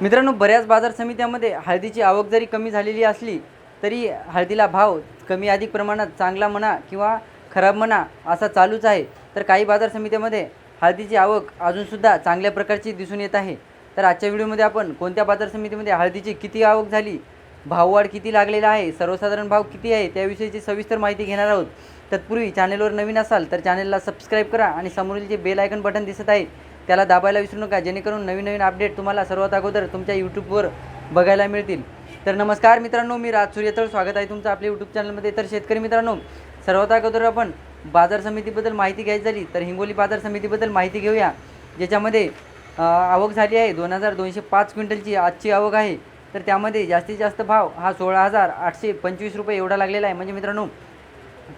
मित्रांनो बऱ्याच बाजार समित्यामध्ये हळदीची आवक जरी कमी झालेली असली तरी हळदीला भाव कमी अधिक प्रमाणात चांगला म्हणा किंवा खराब म्हणा असा चालूच आहे. तर काही बाजार समित्यामध्ये हळदीची आवक अजूनसुद्धा चांगल्या प्रकारची दिसून येत आहे. तर आजच्या व्हिडिओमध्ये आपण कोणत्या बाजार समितीमध्ये हळदीची किती आवक झाली भाववाढ किती लागलेला आहे सर्वसाधारण भाव किती आहे त्याविषयीची सविस्तर माहिती घेणार आहोत. तत्पूर्वी चॅनेलवर नवीन असाल तर चॅनेलला सबस्क्राईब करा आणि समोरील जे बेल आयकन बटन दिसत आहे त्याला दाबायला विसरू नका जेणेकरून नवीन नवीन अपडेट तुम्हाला सर्वात अगोदर तुमच्या यूट्यूबवर बघायला मिळतील. तर नमस्कार मित्रांनो मी राज सूर्यतळ. स्वागत आहे तुमचं आपल्या यूट्यूब चॅनलमध्ये तर शेतकरी मित्रांनो सर्वात अगोदर आपण बाजार समितीबद्दल माहिती घ्यायची झाली तर हिंगोली बाजार समितीबद्दल माहिती घेऊया ज्याच्यामध्ये आवक झाली आहे. दोन हजार दोनशे पाच क्विंटलची आजची आवक आहे. तर त्यामध्ये जास्तीत जास्त भाव हा सोळा हजार आठशे पंचवीस रुपये एवढा लागलेला आहे. म्हणजे मित्रांनो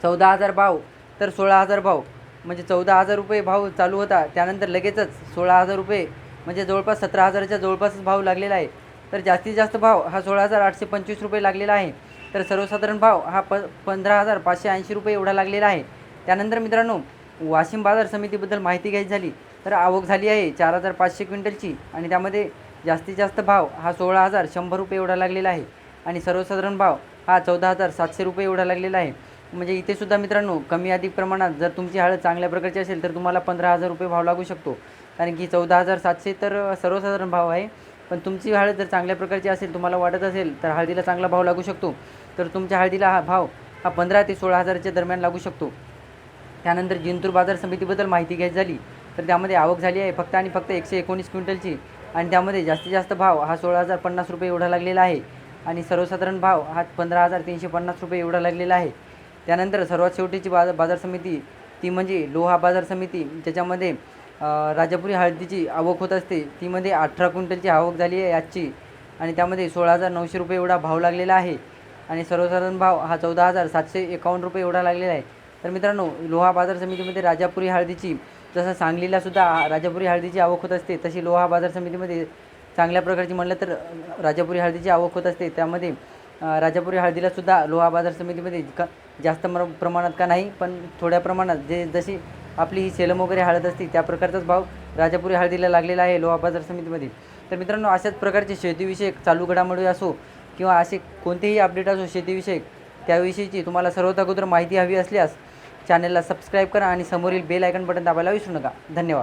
चौदा हजार भाव तर सोळा हजार भाव. म्हणजे चौदा हजार रुपये भाव चालू होता त्यानंतर लगेचच सोळा हजार रुपये म्हणजे जवळपास सतरा हजाराच्या जवळपासच भाव लागलेला आहे. तर जास्तीत जास्त भाव हा सोळा हजार आठशे पंचवीस रुपये लागलेला आहे. तर सर्वसाधारण भाव हा प पंधरा हजार पाचशे ऐंशी रुपये एवढा लागलेला आहे. त्यानंतर मित्रांनो वाशिम बाजार समितीबद्दल माहिती घ्यायची झाली तर आवक झाली आहे चार हजार पाचशे क्विंटलची आणि त्यामध्ये जास्तीत जास्त भाव हा सोळा हजार शंभर रुपये एवढा लागलेला आहे. आणि सर्वसाधारण भाव हा चौदा हजार सातशे रुपये एवढा लागलेला आहे. म्हणजे इथे सुद्धा मित्रांनो कमी अधिक प्रमाणात जर तुमची हळद चांगल्या प्रकारची असेल तर तुम्हाला पंधरा हजार रुपये भाव लागू शकतो. कारण की चौदा हजार सातशे तर सर्वसाधारण भाव आहे. पण तुमची हळद जर चांगल्या प्रकारची असेल तुम्हाला वाटत असेल तर हळदीला चांगला भाव लागू शकतो. तर तुमच्या हळदीला हा भाव हा पंधरा ते सोळा हजाराच्या दरम्यान लागू शकतो. त्यानंतर जिंतूर बाजार समितीबद्दल माहिती घ्यायची झाली तर त्यामध्ये आवक झाली आहे. फक्त आणि फक्त एकशे एकोणीस क्विंटलची आणि त्यामध्ये जास्तीत जास्त भाव हा सोळा हजार पन्नास रुपये एवढा लागलेला आहे. आणि सर्वसाधारण भाव हा पंधरा हजार तीनशे पन्नास रुपये एवढा लागलेला आहे. त्यानंतर सर्वात शेवटीची बाजार बाजार समिती ती म्हणजे लोहा बाजार समिती ज्याच्यामध्ये राजापुरी हळदीची आवक होत असते. ती मध्ये अठरा क्विंटलची आवक झाली आहे आजची आणि त्यामध्ये सोळा हजार नऊशे रुपये एवढा भाव लागलेला आहे आणि सर्वसाधारण भाव हा चौदा हजार सातशे एकावन्न रुपये एवढा लागलेला आहे. तर मित्रांनो लोहा बाजार समितीमध्ये राजापुरी हळदीची जसं सांगलीला सुद्धा राजापुरी हळदीची आवक होत असते तशी लोहा बाजार समितीमध्ये चांगल्या प्रकारची म्हणलं तर राजापुरी हळदीची आवक होत असते. त्यामध्ये राजापुरी हळदीला सुद्धा लोहा बाजार समितीमध्ये का जास्त मर प्रमाणात का नाही पण थोड्या प्रमाणात जे जशी आपली ही सेलम वगैरे हळद असते त्या प्रकारचाच भाव राजापुरी हळदीला लागलेला आहे लोहा बाजार समितीमध्ये. तर मित्रांनो अशाच प्रकारचे शेतीविषयक चालू घडामोडी असो किंवा असे कोणतेही अपडेट असो शेतीविषयक त्याविषयीची तुम्हाला सर्वात अगोदर माहिती हवी असल्यास चॅनलला सबस्क्राईब करा आणि समोरील बेल आयकन बटन दाबायला विसरू नका. धन्यवाद.